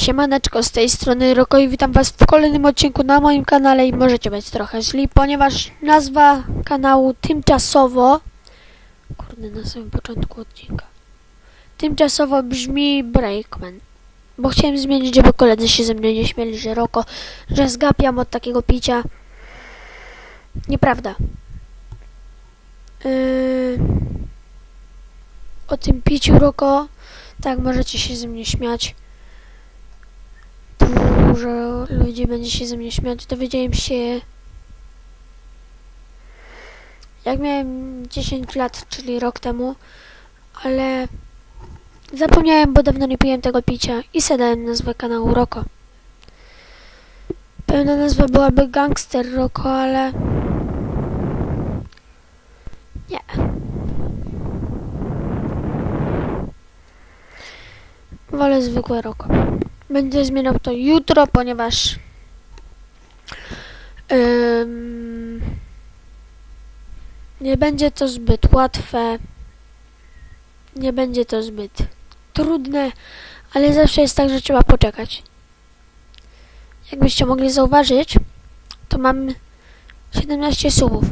Siemaneczko, z tej strony Roko i witam was w kolejnym odcinku na moim kanale i możecie być trochę źli, ponieważ nazwa kanału tymczasowo kurde, na samym początku odcinka tymczasowo brzmi Breakman bo chciałem zmienić, żeby koledzy się ze mnie nie śmieli, że Roko, że zgapiam od takiego picia. Nieprawda. Yy... o tym piciu Roko tak, możecie się ze mnie śmiać dużo ludzi będzie się ze mnie śmiać. Dowiedziałem się, jak miałem 10 lat, czyli rok temu, ale zapomniałem, bo dawno nie piłem tego picia i se dałem nazwę kanału Roko. Pełna nazwa byłaby Gangster Roko, ale nie. Wolę zwykłe Roko. Będę zmieniał to jutro, ponieważ ym, nie będzie to zbyt łatwe, nie będzie to zbyt trudne, ale zawsze jest tak, że trzeba poczekać. Jakbyście mogli zauważyć, to mam 17 subów.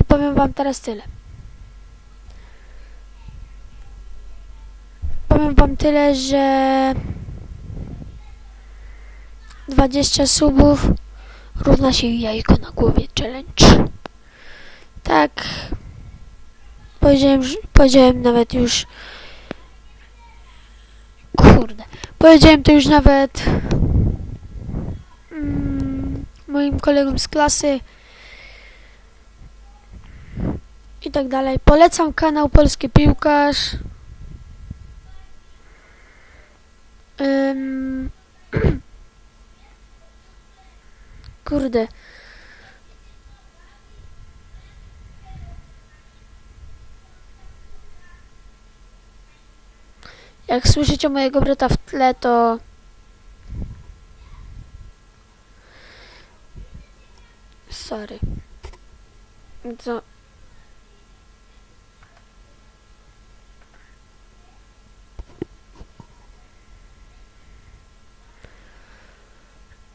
I powiem wam teraz tyle. Powiem wam tyle, że 20 subów równa się jajko na głowie challenge. Tak. Powiedziałem, powiedziałem nawet już. Kurde. Powiedziałem to już nawet mm, moim kolegom z klasy. I tak dalej. Polecam kanał Polski Piłkarz. Ym... Kurde. Jak słyszycie mojego brata w tle, to... Sorry. Co?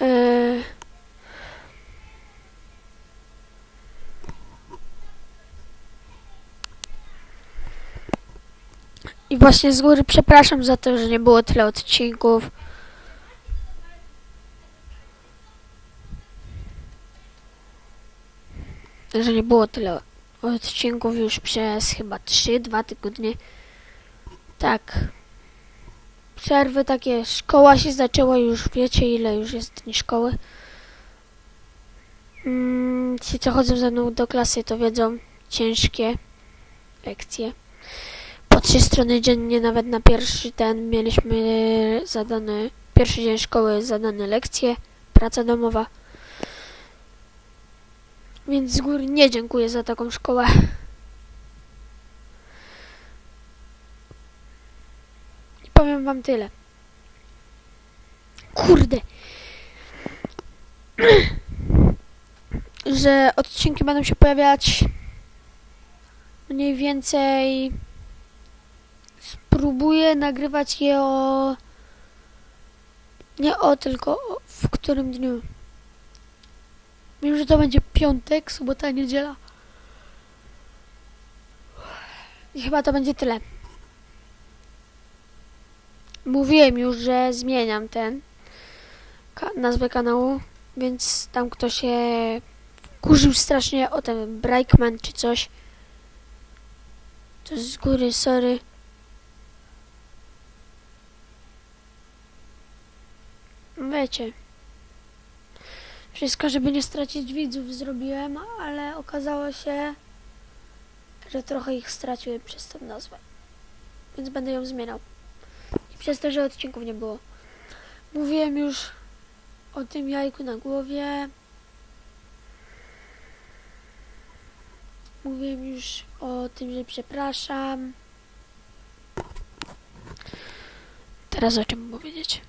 Yy... I właśnie z góry przepraszam za to, że nie było tyle odcinków. Że nie było tyle odcinków już przez chyba 3-2 tygodnie. Tak. Przerwy takie, szkoła się zaczęła już, wiecie ile już jest dni szkoły. Mm, ci co chodzą ze mną do klasy to wiedzą, ciężkie lekcje. Po trzy strony dziennie, nawet na pierwszy ten mieliśmy zadane, pierwszy dzień szkoły zadane lekcje, praca domowa. Więc z góry nie dziękuję za taką szkołę. I powiem wam tyle. Kurde. Że odcinki będą się pojawiać mniej więcej spróbuję nagrywać je o nie o tylko o, w którym dniu. Wiem, że to będzie piątek, sobota, niedziela. I chyba to będzie tyle. Mówiłem już, że zmieniam ten ka- nazwę kanału, więc tam kto się kurzył strasznie o ten Breakman czy coś, to z góry sorry. Wszystko, żeby nie stracić widzów zrobiłem, ale okazało się, że trochę ich straciłem przez tę nazwę. Więc będę ją zmieniał. I przez to, że odcinków nie było. Mówiłem już o tym jajku na głowie. Mówiłem już o tym, że przepraszam. Teraz o czym powiedzieć?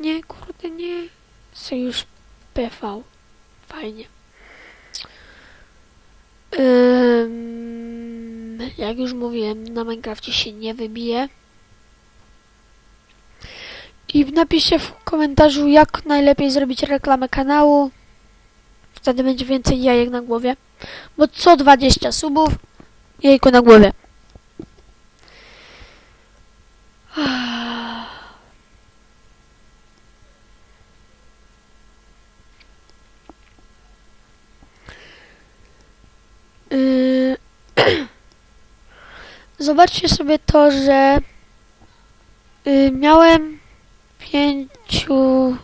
Nie, kurde, nie. Sojusz PV. Fajnie. Jak już mówiłem, na Minecrafcie się nie wybije. I napiszcie w komentarzu, jak najlepiej zrobić reklamę kanału. Wtedy będzie więcej jajek na głowie. Bo co 20 subów, jajko na głowie. Zobaczcie sobie to, że yy, miałem pięciu,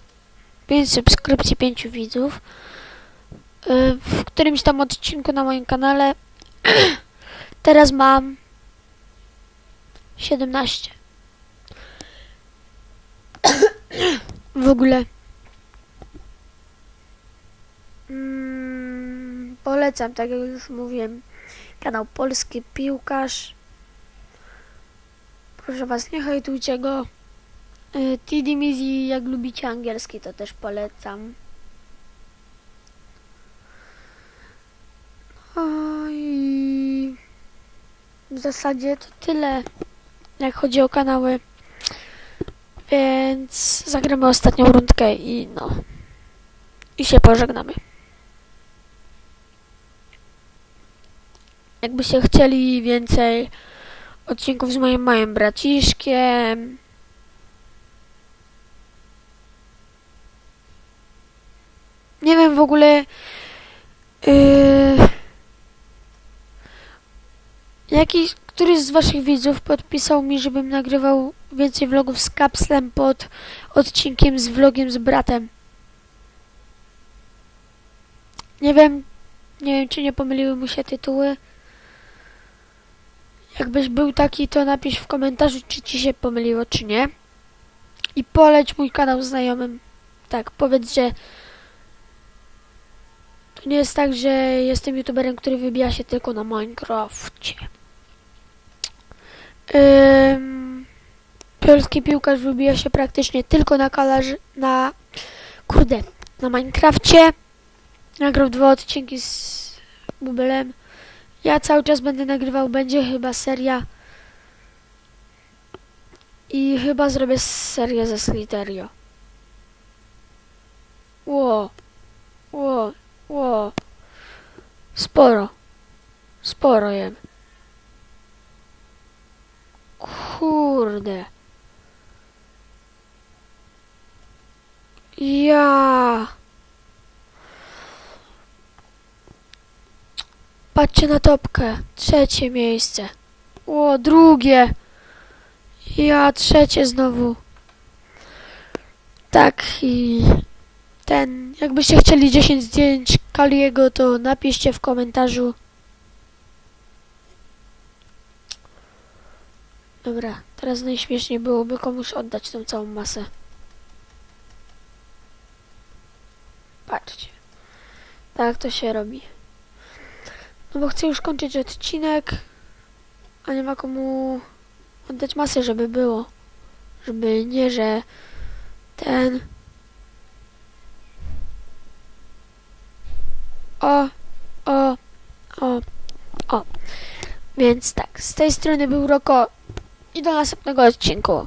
pięć subskrypcji, pięciu widzów. Yy, w którymś tam odcinku na moim kanale teraz mam 17. W ogóle mm, polecam, tak jak już mówiłem, kanał Polski Piłkarz. Proszę was, nie hejtujcie go. Y, TD jak lubicie angielski, to też polecam. I w zasadzie to tyle, jak chodzi o kanały. Więc zagramy ostatnią rundkę i no. I się pożegnamy. Jakbyście chcieli więcej odcinków z moim małym braciszkiem. Nie wiem w ogóle. Yy, jakiś, któryś z waszych widzów podpisał mi, żebym nagrywał więcej vlogów z kapslem pod odcinkiem z vlogiem z bratem. Nie wiem, nie wiem czy nie pomyliły mu się tytuły. Jakbyś był taki, to napisz w komentarzu, czy ci się pomyliło, czy nie. I poleć mój kanał znajomym. Tak, powiedz, że to nie jest tak, że jestem youtuberem, który wybija się tylko na Minecrafcie. Ym, polski piłkarz wybija się praktycznie tylko na kalarze, na kurde, na Minecrafcie. Nagrał dwa odcinki z Bubelem. Ja cały czas będę nagrywał, będzie chyba seria. I chyba zrobię serię ze Sliterio. Ło, ło, ło. Sporo. Sporo jem. Kurde. Ja. Patrzcie na topkę. Trzecie miejsce. O, drugie. Ja trzecie znowu. Tak i ten, jakbyście chcieli 10 zdjęć Kaliego, to napiszcie w komentarzu. Dobra, teraz najśmieszniej byłoby komuś oddać tą całą masę. Patrzcie. Tak to się robi. No bo chcę już kończyć odcinek, a nie ma komu oddać masę, żeby było. Żeby nie, że ten... O, o, o, o. Więc tak, z tej strony był Roko i do następnego odcinku.